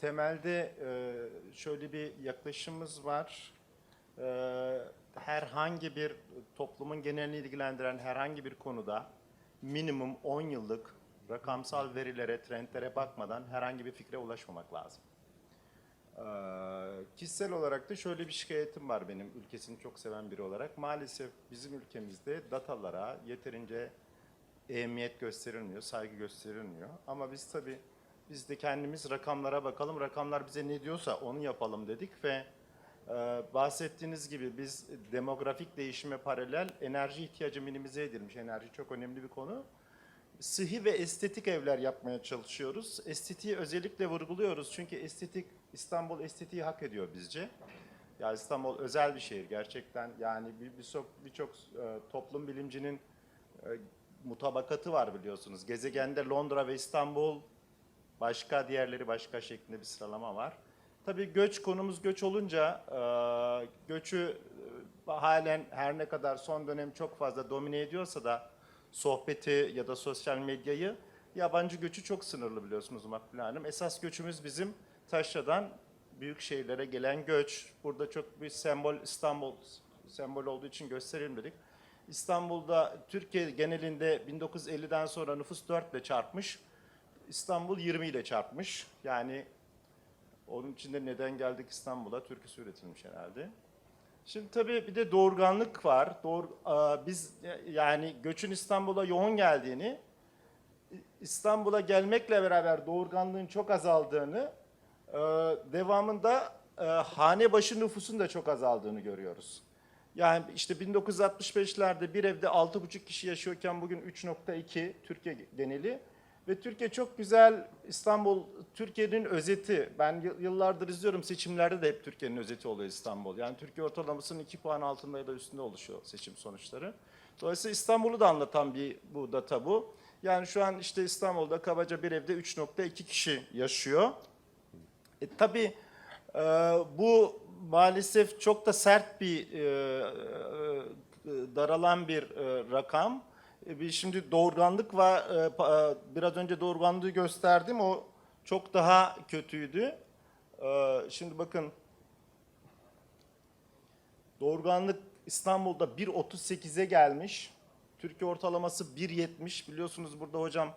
temelde e, şöyle bir yaklaşımımız var. E, herhangi bir toplumun genelini ilgilendiren herhangi bir konuda minimum 10 yıllık rakamsal verilere, trendlere bakmadan herhangi bir fikre ulaşmamak lazım. E, kişisel olarak da şöyle bir şikayetim var benim ülkesini çok seven biri olarak. Maalesef bizim ülkemizde datalara yeterince ehemmiyet gösterilmiyor, saygı gösterilmiyor. Ama biz tabii biz de kendimiz rakamlara bakalım, rakamlar bize ne diyorsa onu yapalım dedik ve e, bahsettiğiniz gibi biz demografik değişime paralel enerji ihtiyacı minimize edilmiş. Enerji çok önemli bir konu. Sıhhi ve estetik evler yapmaya çalışıyoruz. Estetiği özellikle vurguluyoruz çünkü estetik İstanbul estetiği hak ediyor bizce. Ya İstanbul özel bir şehir gerçekten. Yani bir- birçok birçok e, toplum bilimcinin e, mutabakatı var biliyorsunuz. Gezegende Londra ve İstanbul başka diğerleri başka şeklinde bir sıralama var. Tabii göç konumuz göç olunca e, göçü e, halen her ne kadar son dönem çok fazla domine ediyorsa da sohbeti ya da sosyal medyayı yabancı göçü çok sınırlı biliyorsunuz Makbule Hanım. Esas göçümüz bizim taşradan büyük şehirlere gelen göç. Burada çok bir sembol İstanbul sembol olduğu için gösterelim dedik. İstanbul'da Türkiye genelinde 1950'den sonra nüfus 4 ile çarpmış. İstanbul 20 ile çarpmış. Yani onun içinde neden geldik İstanbul'a? Türküsü üretilmiş herhalde. Şimdi tabii bir de doğurganlık var. Doğur, biz yani göçün İstanbul'a yoğun geldiğini, İstanbul'a gelmekle beraber doğurganlığın çok azaldığını, e, devamında e, hane başı nüfusun da çok azaldığını görüyoruz. Yani işte 1965'lerde bir evde 6,5 kişi yaşıyorken bugün 3.2 Türkiye geneli. Ve Türkiye çok güzel, İstanbul Türkiye'nin özeti. Ben yı- yıllardır izliyorum seçimlerde de hep Türkiye'nin özeti oluyor İstanbul. Yani Türkiye ortalamasının 2 puan altında ya da üstünde oluşuyor seçim sonuçları. Dolayısıyla İstanbul'u da anlatan bir bu data bu. Yani şu an işte İstanbul'da kabaca bir evde 3.2 kişi yaşıyor. E, tabii e, bu maalesef çok da sert bir e, e, daralan bir e, rakam. E, şimdi doğurganlık var. e, e, biraz önce doğurganlığı gösterdim. O çok daha kötüydü. Şimdi bakın doğurganlık İstanbul'da 1.38'e gelmiş. Türkiye ortalaması 1.70. Biliyorsunuz burada hocam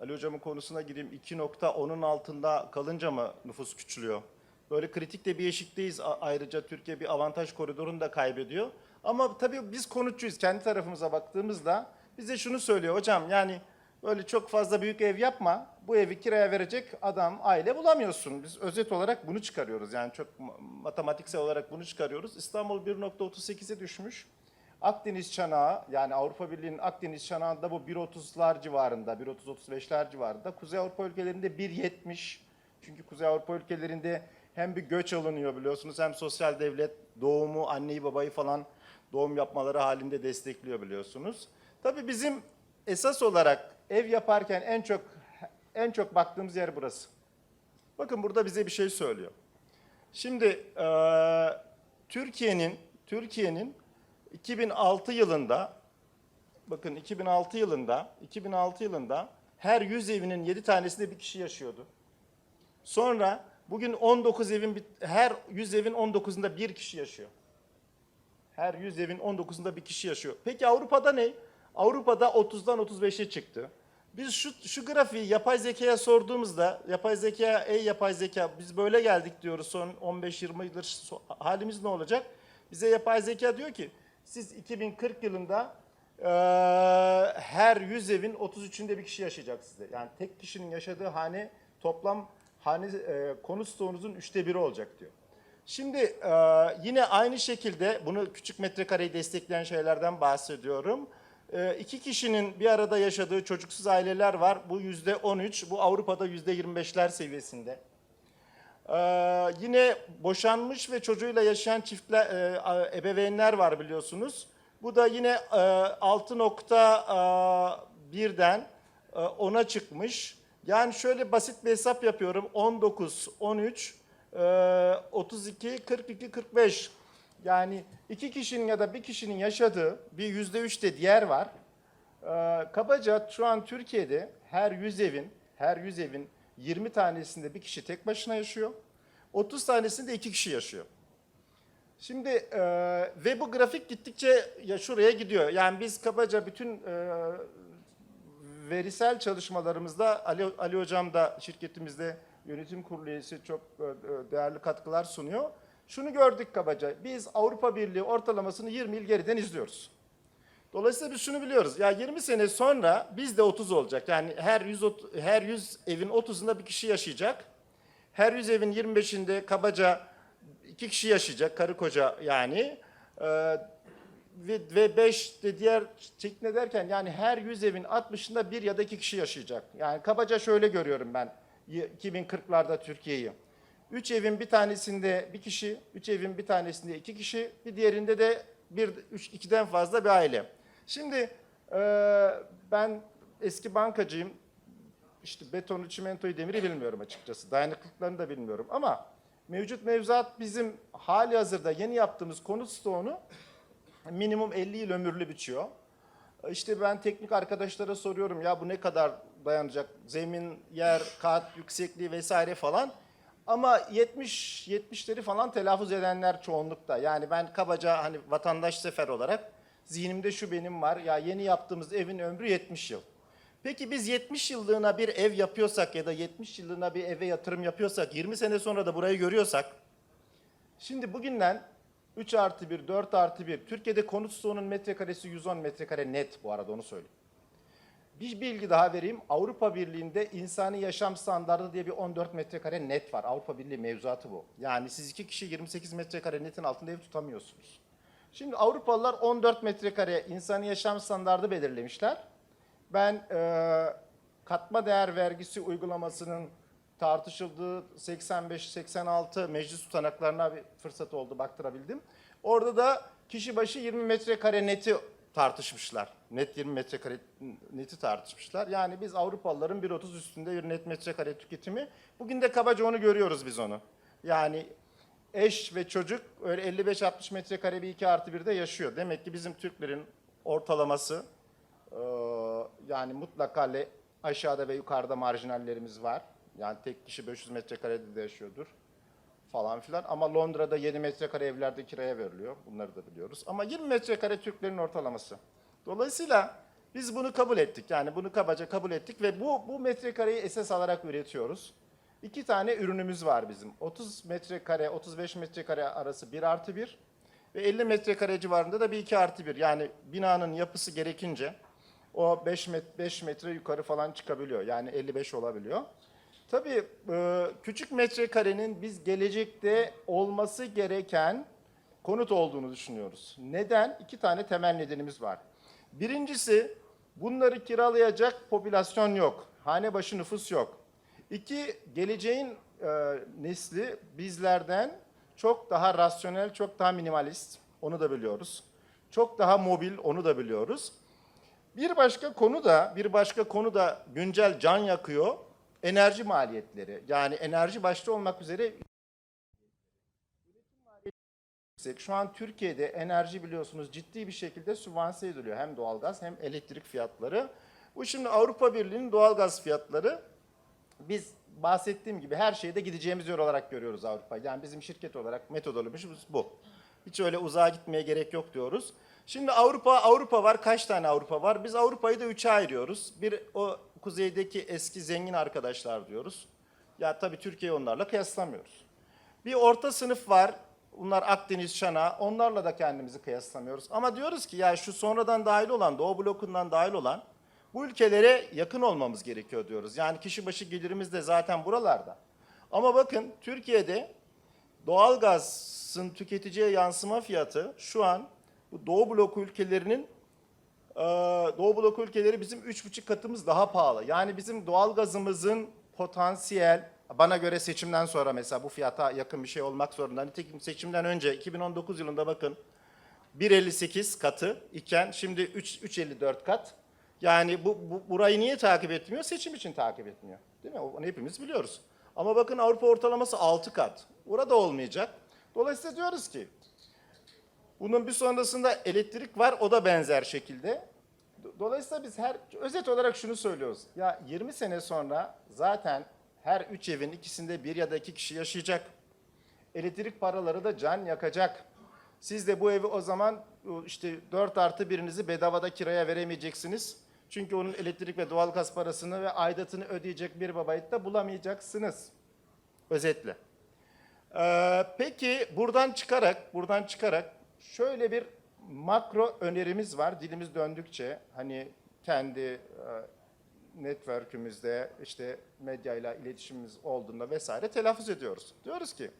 Ali hocamın konusuna gireyim. 2.10'un altında kalınca mı nüfus küçülüyor? Böyle kritik de bir eşikteyiz. Ayrıca Türkiye bir avantaj koridorunu da kaybediyor. Ama tabii biz konutçuyuz. Kendi tarafımıza baktığımızda bize şunu söylüyor hocam yani böyle çok fazla büyük ev yapma. Bu evi kiraya verecek adam, aile bulamıyorsun. Biz özet olarak bunu çıkarıyoruz. Yani çok ma- matematiksel olarak bunu çıkarıyoruz. İstanbul 1.38'e düşmüş. Akdeniz çanağı yani Avrupa Birliği'nin Akdeniz çanağında bu 1.30'lar civarında, 1.30-35'ler civarında. Kuzey Avrupa ülkelerinde 1.70. Çünkü Kuzey Avrupa ülkelerinde hem bir göç alınıyor biliyorsunuz hem sosyal devlet doğumu, anneyi babayı falan doğum yapmaları halinde destekliyor biliyorsunuz. Tabii bizim esas olarak ev yaparken en çok en çok baktığımız yer burası. Bakın burada bize bir şey söylüyor. Şimdi eee, Türkiye'nin Türkiye'nin 2006 yılında bakın 2006 yılında 2006 yılında her 100 evinin 7 tanesinde bir kişi yaşıyordu. Sonra bugün 19 evin her 100 evin 19'unda bir kişi yaşıyor. Her 100 evin 19'unda bir kişi yaşıyor. Peki Avrupa'da ne? Avrupa'da 30'dan 35'e çıktı. Biz şu, şu grafiği yapay zekaya sorduğumuzda, yapay zeka, ey yapay zeka biz böyle geldik diyoruz son 15-20 yıldır halimiz ne olacak? Bize yapay zeka diyor ki siz 2040 yılında eee, her 100 evin 33'ünde bir kişi yaşayacak sizde. Yani tek kişinin yaşadığı hane toplam hane eee konut stoğunuzun üçte biri olacak diyor. Şimdi e, yine aynı şekilde bunu küçük metrekareyi destekleyen şeylerden bahsediyorum. E, iki kişinin bir arada yaşadığı çocuksuz aileler var. Bu yüzde 13, bu Avrupa'da yüzde 25'ler seviyesinde. E, yine boşanmış ve çocuğuyla yaşayan çiftler, e, ebeveynler var biliyorsunuz. Bu da yine e, 6.1'den e, 10'a çıkmış. Yani şöyle basit bir hesap yapıyorum. 19, 13, e, 32, 42, 45. Yani iki kişinin ya da bir kişinin yaşadığı bir yüzde üç de diğer var. E, kabaca şu an Türkiye'de her 100 evin, her 100 evin 20 tanesinde bir kişi tek başına yaşıyor. 30 tanesinde iki kişi yaşıyor. Şimdi e, ve bu grafik gittikçe ya şuraya gidiyor. Yani biz kabaca bütün e, verisel çalışmalarımızda Ali, Ali Hocam da şirketimizde yönetim kurulu üyesi çok e, e, değerli katkılar sunuyor. Şunu gördük kabaca. Biz Avrupa Birliği ortalamasını 20 yıl geriden izliyoruz. Dolayısıyla biz şunu biliyoruz. Ya 20 sene sonra bizde 30 olacak. Yani her 100 ot- her 100 evin 30'unda bir kişi yaşayacak. Her 100 evin 25'inde kabaca iki kişi yaşayacak. Karı koca yani. Ee, ve, ve 5 de diğer şeklinde derken yani her 100 evin 60'ında bir ya da iki kişi yaşayacak. Yani kabaca şöyle görüyorum ben y- 2040'larda Türkiye'yi. 3 evin bir tanesinde bir kişi, 3 evin bir tanesinde iki kişi, bir diğerinde de bir, üç, ikiden fazla bir aile. Şimdi e, ben eski bankacıyım. İşte betonu, çimentoyu, demiri bilmiyorum açıkçası. Dayanıklılıklarını da bilmiyorum ama mevcut mevzuat bizim hali hazırda yeni yaptığımız konut stoğunu minimum 50 yıl ömürlü biçiyor. İşte ben teknik arkadaşlara soruyorum ya bu ne kadar dayanacak? Zemin, yer, kat, yüksekliği vesaire falan. Ama 70 70'leri falan telaffuz edenler çoğunlukta. Yani ben kabaca hani vatandaş sefer olarak zihnimde şu benim var. Ya yeni yaptığımız evin ömrü 70 yıl. Peki biz 70 yıllığına bir ev yapıyorsak ya da 70 yıllığına bir eve yatırım yapıyorsak 20 sene sonra da burayı görüyorsak Şimdi bugünden 3 artı 1, 4 artı 1, Türkiye'de konut stoğunun metrekaresi 110 metrekare net bu arada onu söyleyeyim. Bir bilgi daha vereyim. Avrupa Birliği'nde insani yaşam standardı diye bir 14 metrekare net var. Avrupa Birliği mevzuatı bu. Yani siz iki kişi 28 metrekare netin altında ev tutamıyorsunuz. Şimdi Avrupalılar 14 metrekare insani yaşam standardı belirlemişler. Ben e, katma değer vergisi uygulamasının tartışıldığı 85-86 meclis tutanaklarına bir fırsat oldu baktırabildim. Orada da kişi başı 20 metrekare neti tartışmışlar. Net 20 metrekare neti tartışmışlar. Yani biz Avrupalıların 1.30 üstünde bir net metrekare tüketimi. Bugün de kabaca onu görüyoruz biz onu. Yani eş ve çocuk öyle 55-60 metrekare bir 2 artı 1'de yaşıyor. Demek ki bizim Türklerin ortalaması ee, yani mutlaka le- aşağıda ve yukarıda marjinallerimiz var. Yani tek kişi 500 metrekarede de yaşıyordur falan filan. Ama Londra'da 7 metrekare evlerde kiraya veriliyor. Bunları da biliyoruz. Ama 20 metrekare Türklerin ortalaması. Dolayısıyla biz bunu kabul ettik. Yani bunu kabaca kabul ettik ve bu, bu metrekareyi esas alarak üretiyoruz. İki tane ürünümüz var bizim. 30 metrekare, 35 metrekare arası 1 artı 1 ve 50 metrekare civarında da bir 2 artı 1. Yani binanın yapısı gerekince o 5 met 5 metre yukarı falan çıkabiliyor. Yani 55 olabiliyor. Tabii e, küçük metrekarenin biz gelecekte olması gereken konut olduğunu düşünüyoruz. Neden? İki tane temel nedenimiz var. Birincisi bunları kiralayacak popülasyon yok. Hane başı nüfus yok. İki, geleceğin e, nesli bizlerden çok daha rasyonel, çok daha minimalist. Onu da biliyoruz. Çok daha mobil, onu da biliyoruz. Bir başka konu da, bir başka konu da güncel can yakıyor. Enerji maliyetleri. Yani enerji başta olmak üzere. Şu an Türkiye'de enerji biliyorsunuz ciddi bir şekilde sübvanse ediliyor. Hem doğalgaz hem elektrik fiyatları. Bu şimdi Avrupa Birliği'nin doğalgaz fiyatları biz bahsettiğim gibi her şeyde gideceğimiz yer olarak görüyoruz Avrupa. Yani bizim şirket olarak metodolojimiz bu. Hiç öyle uzağa gitmeye gerek yok diyoruz. Şimdi Avrupa, Avrupa var. Kaç tane Avrupa var? Biz Avrupa'yı da üçe ayırıyoruz. Bir o kuzeydeki eski zengin arkadaşlar diyoruz. Ya tabii Türkiye onlarla kıyaslamıyoruz. Bir orta sınıf var. Bunlar Akdeniz, Şana. Onlarla da kendimizi kıyaslamıyoruz. Ama diyoruz ki ya şu sonradan dahil olan, Doğu blokundan dahil olan bu ülkelere yakın olmamız gerekiyor diyoruz. Yani kişi başı gelirimiz de zaten buralarda. Ama bakın Türkiye'de doğalgazın tüketiciye yansıma fiyatı şu an bu Doğu bloku ülkelerinin ee, Doğu blok ülkeleri bizim üç buçuk katımız daha pahalı. Yani bizim doğalgazımızın potansiyel, bana göre seçimden sonra mesela bu fiyata yakın bir şey olmak zorunda. Nitekim seçimden önce 2019 yılında bakın 1.58 katı iken şimdi 3 3.54 kat. Yani bu, bu burayı niye takip etmiyor? Seçim için takip etmiyor. Değil mi? Onu hepimiz biliyoruz. Ama bakın Avrupa ortalaması 6 kat. Burada olmayacak. Dolayısıyla diyoruz ki bunun bir sonrasında elektrik var, o da benzer şekilde. Do- Dolayısıyla biz her özet olarak şunu söylüyoruz. Ya 20 sene sonra zaten Her üç evin ikisinde bir ya da iki kişi yaşayacak. Elektrik paraları da can yakacak. Siz de bu evi o zaman işte 4 artı birinizi bedavada kiraya veremeyeceksiniz. Çünkü onun elektrik ve doğalgaz parasını ve aidatını ödeyecek bir babayı da bulamayacaksınız. Özetle. Ee, peki buradan çıkarak, buradan çıkarak şöyle bir makro önerimiz var. Dilimiz döndükçe hani kendi e, network'ümüzde işte medyayla iletişimimiz olduğunda vesaire telaffuz ediyoruz. Diyoruz ki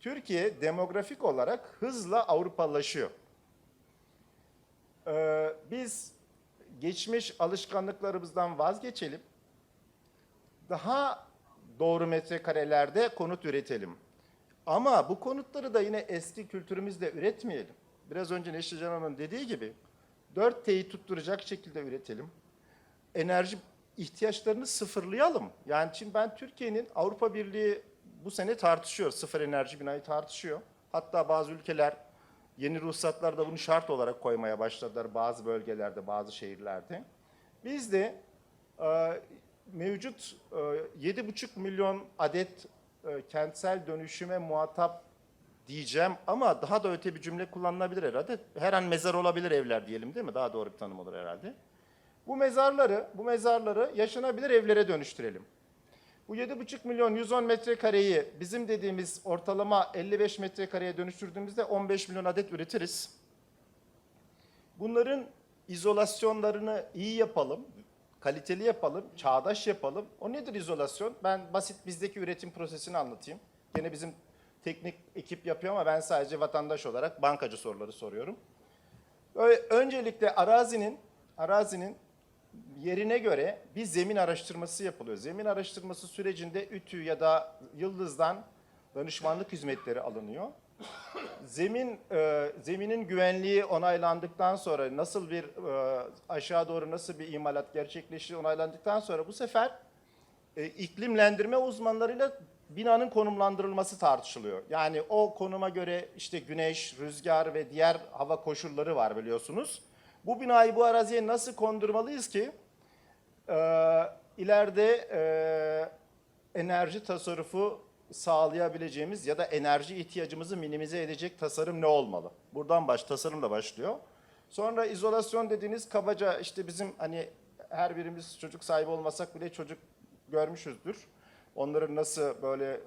Türkiye demografik olarak hızla Avrupalılaşıyor. Ee, biz geçmiş alışkanlıklarımızdan vazgeçelim. Daha doğru metrekarelerde konut üretelim. Ama bu konutları da yine eski kültürümüzle üretmeyelim. Biraz önce Neşe Canan'ın dediği gibi 4T'yi tutturacak şekilde üretelim. Enerji ihtiyaçlarını sıfırlayalım. Yani şimdi ben Türkiye'nin Avrupa Birliği bu sene tartışıyor. Sıfır enerji binayı tartışıyor. Hatta bazı ülkeler yeni ruhsatlarda bunu şart olarak koymaya başladılar bazı bölgelerde, bazı şehirlerde. Biz de e, mevcut e, 7,5 milyon adet e, kentsel dönüşüme muhatap diyeceğim ama daha da öte bir cümle kullanılabilir herhalde. Her an mezar olabilir evler diyelim değil mi? Daha doğru bir tanım olur herhalde. Bu mezarları, bu mezarları yaşanabilir evlere dönüştürelim. Bu 7,5 milyon 110 metrekareyi bizim dediğimiz ortalama 55 metrekareye dönüştürdüğümüzde 15 milyon adet üretiriz. Bunların izolasyonlarını iyi yapalım, kaliteli yapalım, çağdaş yapalım. O nedir izolasyon? Ben basit bizdeki üretim prosesini anlatayım. Gene bizim teknik ekip yapıyor ama ben sadece vatandaş olarak bankacı soruları soruyorum. Öncelikle arazinin arazinin yerine göre bir zemin araştırması yapılıyor. Zemin araştırması sürecinde ütü ya da yıldızdan danışmanlık hizmetleri alınıyor. Zemin e, zeminin güvenliği onaylandıktan sonra nasıl bir e, aşağı doğru nasıl bir imalat gerçekleşir onaylandıktan sonra bu sefer e, iklimlendirme uzmanlarıyla binanın konumlandırılması tartışılıyor. Yani o konuma göre işte güneş, rüzgar ve diğer hava koşulları var biliyorsunuz. Bu binayı bu araziye nasıl kondurmalıyız ki e, ileride e, enerji tasarrufu sağlayabileceğimiz ya da enerji ihtiyacımızı minimize edecek tasarım ne olmalı? Buradan baş tasarımla başlıyor. Sonra izolasyon dediğiniz kabaca işte bizim hani her birimiz çocuk sahibi olmasak bile çocuk görmüşüzdür. Onların nasıl böyle e,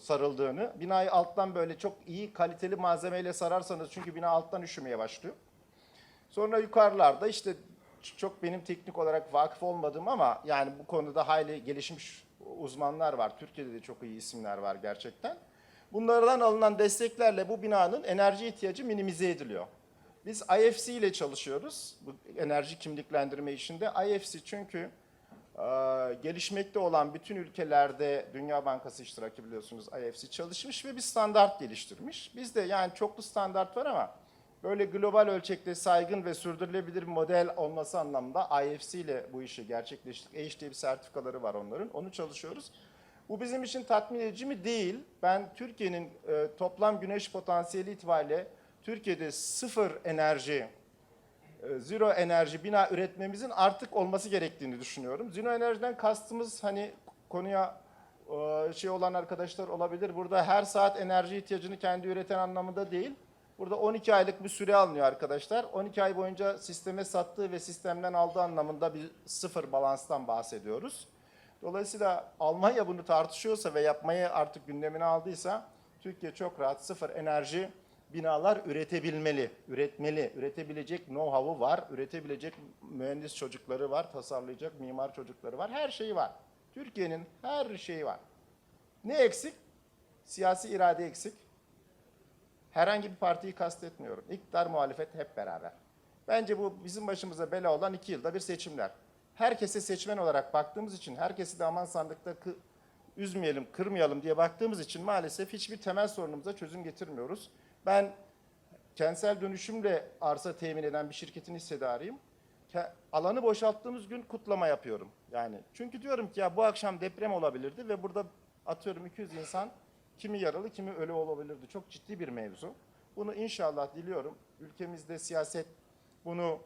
sarıldığını. Binayı alttan böyle çok iyi kaliteli malzemeyle sararsanız çünkü bina alttan üşümeye başlıyor. Sonra yukarılarda işte çok benim teknik olarak vakıf olmadığım ama yani bu konuda hayli gelişmiş uzmanlar var. Türkiye'de de çok iyi isimler var gerçekten. Bunlardan alınan desteklerle bu binanın enerji ihtiyacı minimize ediliyor. Biz IFC ile çalışıyoruz bu enerji kimliklendirme işinde. IFC çünkü e, gelişmekte olan bütün ülkelerde Dünya Bankası iştiraki biliyorsunuz IFC çalışmış ve bir standart geliştirmiş. Bizde yani çoklu standart var ama böyle global ölçekte saygın ve sürdürülebilir bir model olması anlamında IFC ile bu işi gerçekleştirdik. H diye bir sertifikaları var onların. Onu çalışıyoruz. Bu bizim için tatmin edici mi? Değil. Ben Türkiye'nin e, toplam güneş potansiyeli itibariyle Türkiye'de sıfır enerji, e, zero enerji bina üretmemizin artık olması gerektiğini düşünüyorum. Zero enerjiden kastımız hani konuya e, şey olan arkadaşlar olabilir. Burada her saat enerji ihtiyacını kendi üreten anlamında değil. Burada 12 aylık bir süre alınıyor arkadaşlar. 12 ay boyunca sisteme sattığı ve sistemden aldığı anlamında bir sıfır balanstan bahsediyoruz. Dolayısıyla Almanya bunu tartışıyorsa ve yapmayı artık gündemine aldıysa Türkiye çok rahat sıfır enerji binalar üretebilmeli, üretmeli. Üretebilecek know-how'u var, üretebilecek mühendis çocukları var, tasarlayacak mimar çocukları var. Her şeyi var. Türkiye'nin her şeyi var. Ne eksik? Siyasi irade eksik. Herhangi bir partiyi kastetmiyorum. İktidar, muhalefet hep beraber. Bence bu bizim başımıza bela olan iki yılda bir seçimler. Herkese seçmen olarak baktığımız için, herkesi de aman sandıkta kı- üzmeyelim, kırmayalım diye baktığımız için maalesef hiçbir temel sorunumuza çözüm getirmiyoruz. Ben kentsel dönüşümle arsa temin eden bir şirketin hissedarıyım. Alanı boşalttığımız gün kutlama yapıyorum. Yani çünkü diyorum ki ya bu akşam deprem olabilirdi ve burada atıyorum 200 insan kimi yaralı kimi ölü olabilirdi. Çok ciddi bir mevzu. Bunu inşallah diliyorum ülkemizde siyaset bunu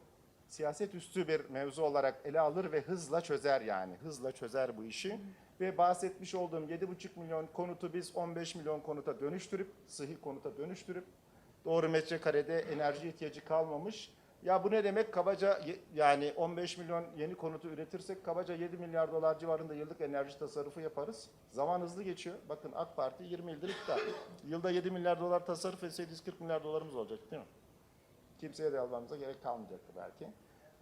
siyaset üstü bir mevzu olarak ele alır ve hızla çözer yani. Hızla çözer bu işi. Ve bahsetmiş olduğum 7,5 milyon konutu biz 15 milyon konuta dönüştürüp, sıhhi konuta dönüştürüp doğru metrekarede enerji ihtiyacı kalmamış. Ya bu ne demek? Kabaca yani 15 milyon yeni konutu üretirsek kabaca 7 milyar dolar civarında yıllık enerji tasarrufu yaparız. Zaman hızlı geçiyor. Bakın AK Parti 20 yıldır iktidar. Yılda 7 milyar dolar tasarruf etseydik 40 milyar dolarımız olacak değil mi? Kimseye de almamıza gerek kalmayacaktı belki.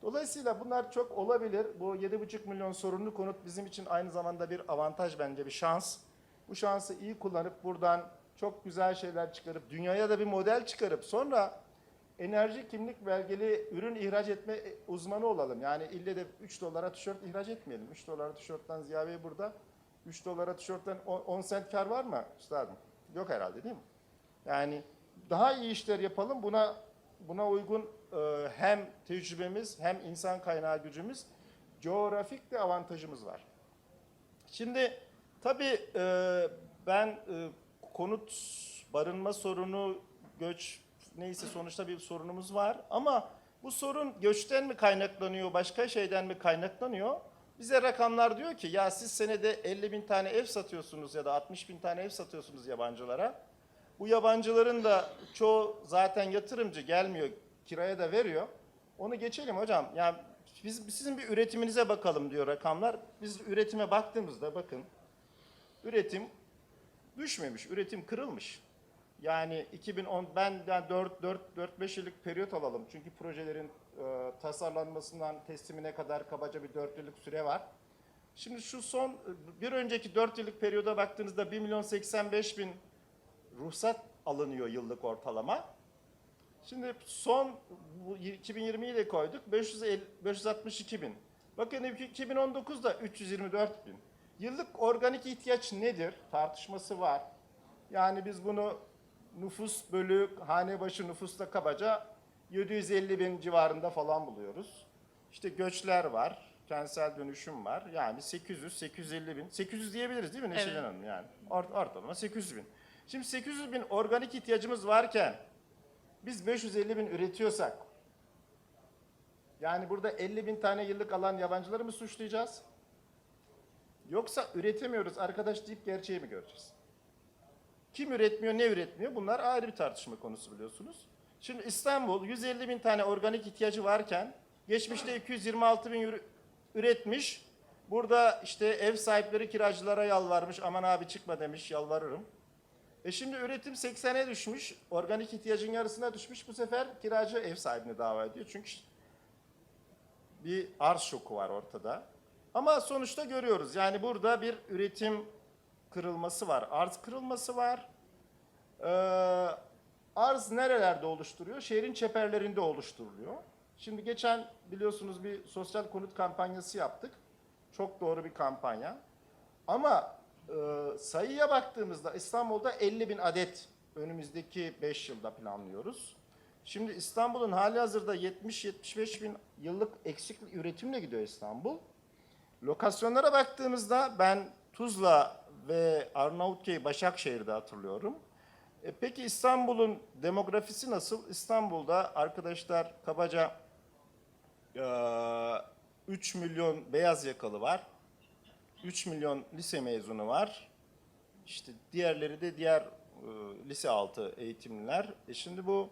Dolayısıyla bunlar çok olabilir. Bu 7,5 milyon sorunlu konut bizim için aynı zamanda bir avantaj bence bir şans. Bu şansı iyi kullanıp buradan çok güzel şeyler çıkarıp dünyaya da bir model çıkarıp sonra enerji kimlik belgeli ürün ihraç etme uzmanı olalım. Yani ille de 3 dolara tişört ihraç etmeyelim. 3 dolara tişörtten Ziya Bey burada. 3 dolara tişörtten 10 sent kar var mı üstadım? Yok herhalde değil mi? Yani daha iyi işler yapalım. Buna buna uygun e, hem tecrübemiz hem insan kaynağı gücümüz, coğrafik de avantajımız var. Şimdi tabii e, ben e, konut barınma sorunu, göç neyse sonuçta bir sorunumuz var ama bu sorun göçten mi kaynaklanıyor, başka şeyden mi kaynaklanıyor? Bize rakamlar diyor ki ya siz senede 50 bin tane ev satıyorsunuz ya da 60 bin tane ev satıyorsunuz yabancılara. Bu yabancıların da çoğu zaten yatırımcı gelmiyor, kiraya da veriyor. Onu geçelim hocam. Yani biz sizin bir üretiminize bakalım diyor rakamlar. Biz üretime baktığımızda bakın üretim düşmemiş, üretim kırılmış. Yani 2010 ben yani 4 4 4 5 yıllık periyot alalım. Çünkü projelerin e, tasarlanmasından teslimine kadar kabaca bir 4 yıllık süre var. Şimdi şu son bir önceki 4 yıllık periyoda baktığınızda 1 milyon 85 bin ruhsat alınıyor yıllık ortalama. Şimdi son bu 2020'yi de koyduk 550, 562 bin. Bakın 2019'da 324 bin. Yıllık organik ihtiyaç nedir? Tartışması var. Yani biz bunu nüfus bölü hane başı nüfusta kabaca 750 bin civarında falan buluyoruz. İşte göçler var, kentsel dönüşüm var. Yani 800, 850 bin. 800 diyebiliriz değil mi Neşeli Evet. Hanım? Yani ort ortalama 800 bin. Şimdi 800 bin organik ihtiyacımız varken biz 550 bin üretiyorsak yani burada 50 bin tane yıllık alan yabancıları mı suçlayacağız? Yoksa üretemiyoruz arkadaş deyip gerçeği mi göreceğiz? Kim üretmiyor, ne üretmiyor? Bunlar ayrı bir tartışma konusu biliyorsunuz. Şimdi İstanbul 150 bin tane organik ihtiyacı varken geçmişte 226 bin üretmiş. Burada işte ev sahipleri kiracılara yalvarmış. Aman abi çıkma demiş, yalvarırım. E şimdi üretim 80'e düşmüş. Organik ihtiyacın yarısına düşmüş. Bu sefer kiracı ev sahibini dava ediyor. Çünkü bir arz şoku var ortada. Ama sonuçta görüyoruz. Yani burada bir üretim kırılması var. Arz kırılması var. Ee, arz nerelerde oluşturuyor? Şehrin çeperlerinde oluşturuluyor. Şimdi geçen biliyorsunuz bir sosyal konut kampanyası yaptık. Çok doğru bir kampanya. Ama e, sayıya baktığımızda İstanbul'da 50 bin adet önümüzdeki 5 yılda planlıyoruz. Şimdi İstanbul'un hali hazırda 70-75 bin yıllık eksik üretimle gidiyor İstanbul. Lokasyonlara baktığımızda ben Tuzla ve Arnavutköy, Başakşehir'de hatırlıyorum. E, peki İstanbul'un demografisi nasıl? İstanbul'da arkadaşlar kabaca e, 3 milyon beyaz yakalı var. 3 milyon lise mezunu var. İşte diğerleri de diğer e, lise altı eğitimliler. E şimdi bu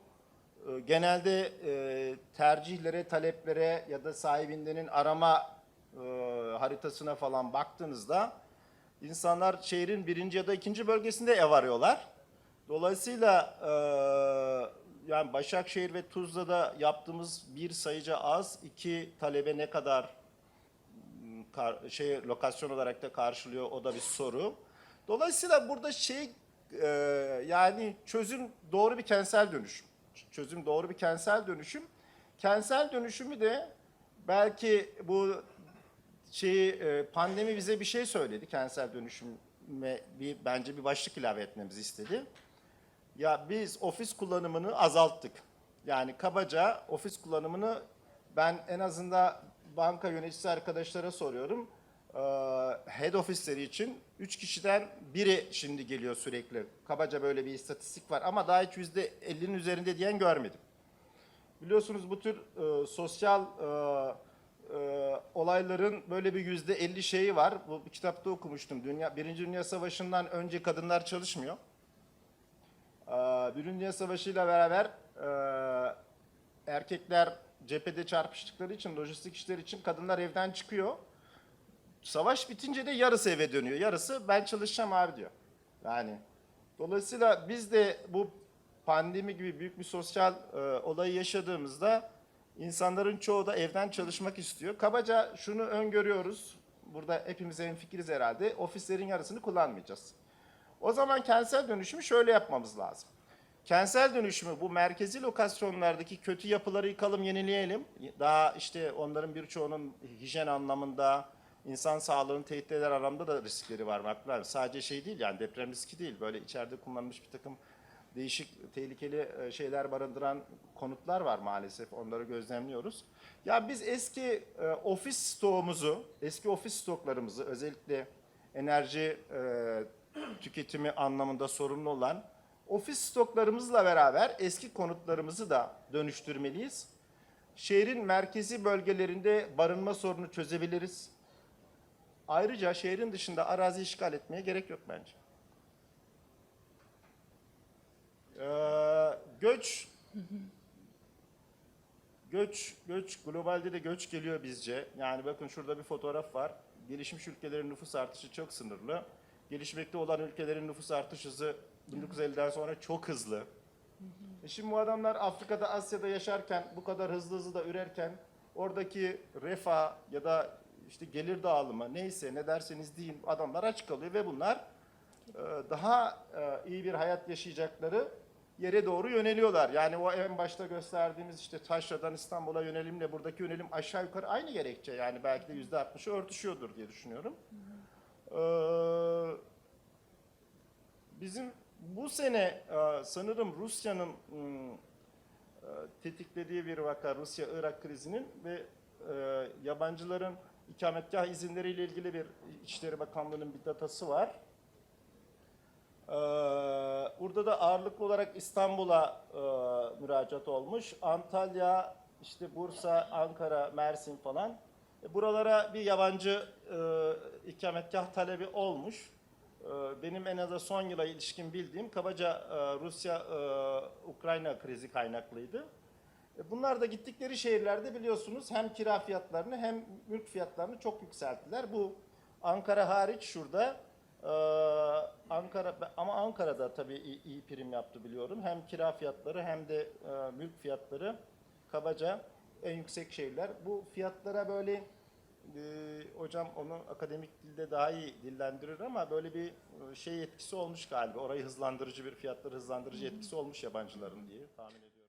e, genelde e, tercihlere, taleplere ya da sahibindenin arama e, haritasına falan baktığınızda insanlar şehrin birinci ya da ikinci bölgesinde ev arıyorlar. Dolayısıyla e, yani Başakşehir ve Tuzla'da yaptığımız bir sayıca az, iki talebe ne kadar kar- şey lokasyon olarak da karşılıyor o da bir soru. Dolayısıyla burada şey e, yani çözüm doğru bir kentsel dönüşüm. Çözüm doğru bir kentsel dönüşüm. Kentsel dönüşümü de belki bu şeyi e, pandemi bize bir şey söyledi kentsel dönüşüme bir bence bir başlık ilave etmemizi istedi. Ya biz ofis kullanımını azalttık. Yani kabaca ofis kullanımını ben en azından banka yöneticisi arkadaşlara soruyorum. Ee, head ofisleri için 3 kişiden biri şimdi geliyor sürekli. Kabaca böyle bir istatistik var ama daha hiç yüzde 50'nin üzerinde diyen görmedim. Biliyorsunuz bu tür e, sosyal e, e, olayların böyle bir yüzde 50 şeyi var. Bu kitapta okumuştum. Dünya Birinci Dünya Savaşı'ndan önce kadınlar çalışmıyor. Ee, Birinci Dünya Savaşı ile beraber e, erkekler cephede çarpıştıkları için, lojistik işler için kadınlar evden çıkıyor. Savaş bitince de yarısı eve dönüyor. Yarısı ben çalışacağım abi diyor. Yani dolayısıyla biz de bu pandemi gibi büyük bir sosyal e, olayı yaşadığımızda insanların çoğu da evden çalışmak istiyor. Kabaca şunu öngörüyoruz. Burada hepimiz hemfikiriz herhalde. Ofislerin yarısını kullanmayacağız. O zaman kentsel dönüşümü şöyle yapmamız lazım. Kentsel dönüşümü bu merkezi lokasyonlardaki kötü yapıları yıkalım, yenileyelim. Daha işte onların birçoğunun hijyen anlamında, insan sağlığını tehdit eder anlamda da riskleri var. Sadece şey değil yani deprem riski değil. Böyle içeride kullanılmış bir takım değişik tehlikeli e, şeyler barındıran konutlar var maalesef. Onları gözlemliyoruz. Ya biz eski e, ofis stoğumuzu, eski ofis stoklarımızı özellikle enerji e, tüketimi anlamında sorumlu olan ofis stoklarımızla beraber eski konutlarımızı da dönüştürmeliyiz. Şehrin merkezi bölgelerinde barınma sorunu çözebiliriz. Ayrıca şehrin dışında arazi işgal etmeye gerek yok bence. Ee, göç göç göç globalde de göç geliyor bizce. Yani bakın şurada bir fotoğraf var. Gelişmiş ülkelerin nüfus artışı çok sınırlı. Gelişmekte olan ülkelerin nüfus artış hızı 1950'den sonra çok hızlı. E şimdi bu adamlar Afrika'da, Asya'da yaşarken, bu kadar hızlı hızlı da ürerken oradaki refah ya da işte gelir dağılımı neyse ne derseniz deyin adamlar aç kalıyor ve bunlar e, daha e, iyi bir hayat yaşayacakları yere doğru yöneliyorlar. Yani o en başta gösterdiğimiz işte Taşra'dan İstanbul'a yönelimle buradaki yönelim aşağı yukarı aynı gerekçe. Yani belki de yüzde altmışı örtüşüyordur diye düşünüyorum. Ee, bizim bu sene e, sanırım Rusya'nın hmm, e, tetiklediği bir vaka Rusya-Irak krizinin ve e, yabancıların ikametgah izinleriyle ilgili bir İçişleri Bakanlığı'nın bir datası var. Ee, Burada da ağırlıklı olarak İstanbul'a e, müracaat olmuş. Antalya, işte Bursa, Ankara, Mersin falan. E, buralara bir yabancı e, ikametgah talebi olmuş. E, benim en azından son yıla ilişkin bildiğim kabaca e, Rusya-Ukrayna krizi kaynaklıydı. E, Bunlar da gittikleri şehirlerde biliyorsunuz hem kira fiyatlarını hem mülk fiyatlarını çok yükselttiler. Bu Ankara hariç şurada ee, Ankara ama Ankara'da tabii iyi, iyi prim yaptı biliyorum. Hem kira fiyatları hem de e, mülk fiyatları kabaca en yüksek şeyler. Bu fiyatlara böyle e, hocam onu akademik dilde daha iyi dillendirir ama böyle bir e, şey etkisi olmuş galiba. Orayı hızlandırıcı bir fiyatları hızlandırıcı etkisi olmuş yabancıların diye tahmin ediyorum.